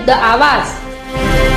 विरुद्ध आवाज.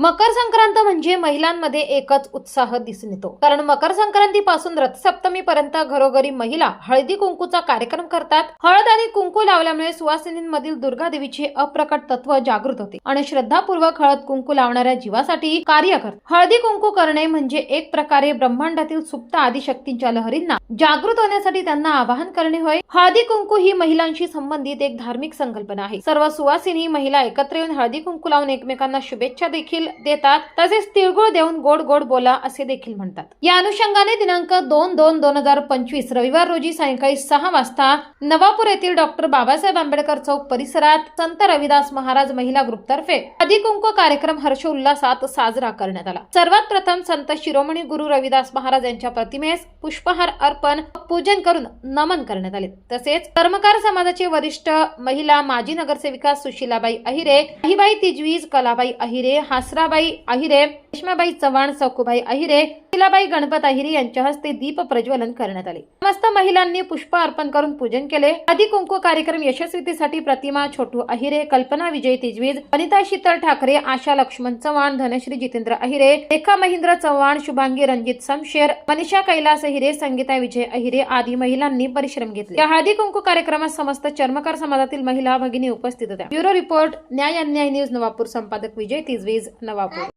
मकर संक्रांत म्हणजे महिलांमध्ये एकच उत्साह दिसून येतो. कारण मकर संक्रांतीपासून रथसप्तमीपर्यंत घरोघरी महिला हळदी कुंकूचा कार्यक्रम करतात. हळद आणि कुंकू लावल्यामुळे सुवासिनींमधील दुर्गा देवीचे अप्रकट तत्व जागृत होते आणि श्रद्धापूर्वक हळद कुंकू लावणाऱ्या जीवासाठी कार्य करत हळदी कुंकू करणे म्हणजे एक प्रकारे ब्रह्मांडातील सुप्त आदिशक्तींच्या लहरींना जागृत होण्यासाठी त्यांना आवाहन करणे होय. हळदी कुंकू ही महिलांशी संबंधित एक धार्मिक संकल्पना आहे. सर्व सुवासिनी महिला एकत्र येऊन हळदी कुंकू लावून एकमेकांना शुभेच्छा देखील देतात तसेच तिळगुळ देऊन गोड गोड बोला असे देखील म्हणतात. या अनुषंगाने दिनांक दोन दोन दोन हजार पंचवीस रविवार रोजी सायंकाळी सहा वाजता नवापूर येथील डॉक्टर बाबासाहेब आंबेडकर चौक परिसरात संत रविदास महाराज महिला ग्रुपतर्फे हळदी कुंकू कार्यक्रम हर्षोल्लासात साजरा करण्यात आला. सर्वात प्रथम संत शिरोमणी गुरु रविदास महाराज यांच्या प्रतिमेस पुष्पहार अर्पण पूजन करून नमन करण्यात आले. तसेच कर्मकार समाजाचे वरिष्ठ महिला माजी नगरसेविका सुशीलाबाई अहिरे अहिबाई तिजवीज कलाबाई अहिरे हास हासराबाई अहिरे रेश्माबाई चव्हाण सखुबाई अहिरे शिलाबाई गणपत अहिरे यांच्या हस्ते दीप प्रज्वलन करण्यात आले. समस्त महिलांनी पुष्प अर्पण करून पूजन केले. आदी कुंकू कार्यक्रम यशस्वीतेसाठी प्रतिमा छोटू अहिरे कल्पना विजय तिजवीज अनिता शीतल ठाकरे आशा लक्ष्मण चव्हाण धनश्री जितेंद्र अहिरे रेखा महेंद्र चव्हाण शुभांगी रणजित समशेर मनीषा कैलास अहिरे संगीता विजय अहिरे आदी महिलांनी परिश्रम घेतले. या हळदी कुंकू कार्यक्रमात समस्त चर्मकार समाजातील महिला भगिनी उपस्थित होत्या. ब्युरो रिपोर्ट न्याय अन्याय न्यूज नवापूर संपादक विजय तिजवीज नवापूर.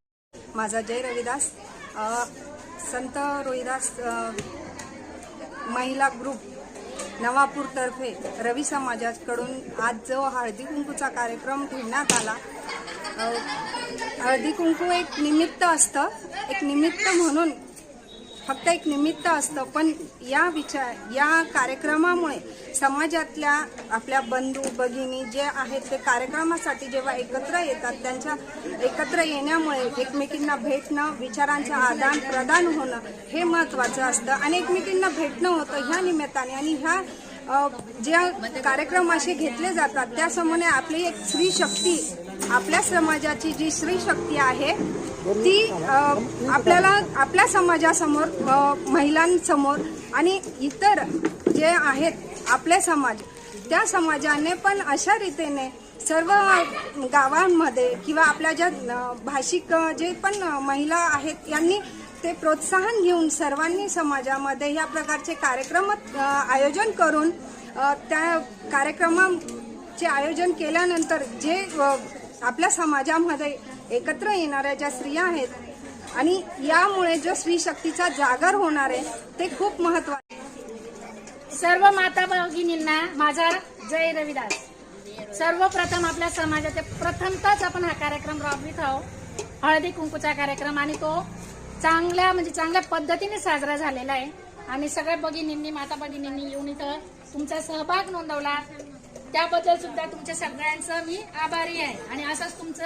माझा जय रविदास. संत रोहिदास महिला ग्रुप नवापूरतर्फे रवी समाजाकडून आज जो हळदी कुंकूचा कार्यक्रम घेण्यात आला हळदी कुंकू एक निमित्त असतं एक निमित्त म्हणून फक्त एक निमित्त असतं पण या विचार या कार्यक्रमामुळे समाजातल्या आपल्या बंधू भगिनी जे आहेत ते कार्यक्रमासाठी जेव्हा एकत्र येतात त्यांच्या एकत्र येण्यामुळे एकमेकींना भेटणं विचारांचं आदान प्रदान होणं हे महत्त्वाचं असतं. आणि एकमेकींना भेटणं होतं ह्या निमित्ताने आणि ह्या ज्या कार्यक्रम असे घेतले जातात त्यासमोर आपली एक स्त्री शक्ती आपल्या समाजाची जी स्त्री शक्ती आहे ती आपल्याला आपल्या समाजासमोर महिलांसमोर आणि इतर जे आहेत आपले समाज त्या समाजाने पण अशा रीतीने सर्व गावांमध्ये किंवा आपल्या ज्या भाषिक जे पण महिला आहेत यांनी ते प्रोत्साहन घेऊन सर्वांनी समाजामध्ये या प्रकारचे कार्यक्रम आयोजन करून त्या कार्यक्रमाचे आयोजन केल्यानंतर जे आपल्या समाजामध्ये एकत्र येणाऱ्या ज्या स्त्रिया आहेत आणि यामुळे जो स्त्री शक्तीचा जागर होणार आहे ते खूप महत्त्वाचे. सर्व माता भगिनींना माझा जय रविदास. सर्वप्रथम आपल्या समाजाचे प्रथमतच आपण हा कार्यक्रम राबवित आहोत. हळदी कुंकूचा कार्यक्रम आणि तो चांगल्या म्हणजे चांगल्या पद्धतीने साजरा झालेला आहे. आणि सगळ्या भगिनींनी माता भगिनींनी येऊन इथं तुमचा सहभाग नोंदवला. त्याबद्दल सुद्धा तुमच्या सगळ्यांचं मी आभारी आहे. आणि असंच तुमचं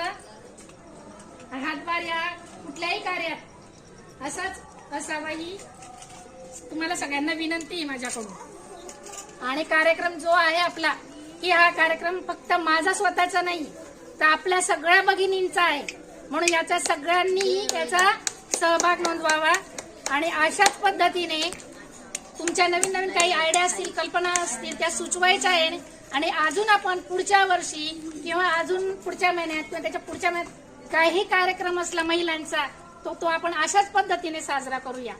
हातभार या कुठल्याही कार्यात असाच असावा ही तुम्हाला सगळ्यांना विनंती आहे माझ्याकडून. आणि कार्यक्रम जो आहे आपला की हा कार्यक्रम फक्त माझा स्वतःचा नाही तर आपल्या सगळ्या भगिनींचा आहे. म्हणून याचा सगळ्यांनी याचा सहभाग नोंदवावा आणि अशाच पद्धतीने तुमच्या नवीन नवीन काही आयडिया असतील कल्पना असतील त्या सुचवायच्या आहे आणि अजून आपण पुढच्या वर्षी किंवा अजून पुढच्या महिन्यात किंवा त्याच्या पुढच्या महिन्यात काही कार्यक्रम असला महिलांचा तो तो आपण अशाच पद्धतीने साजरा करूया.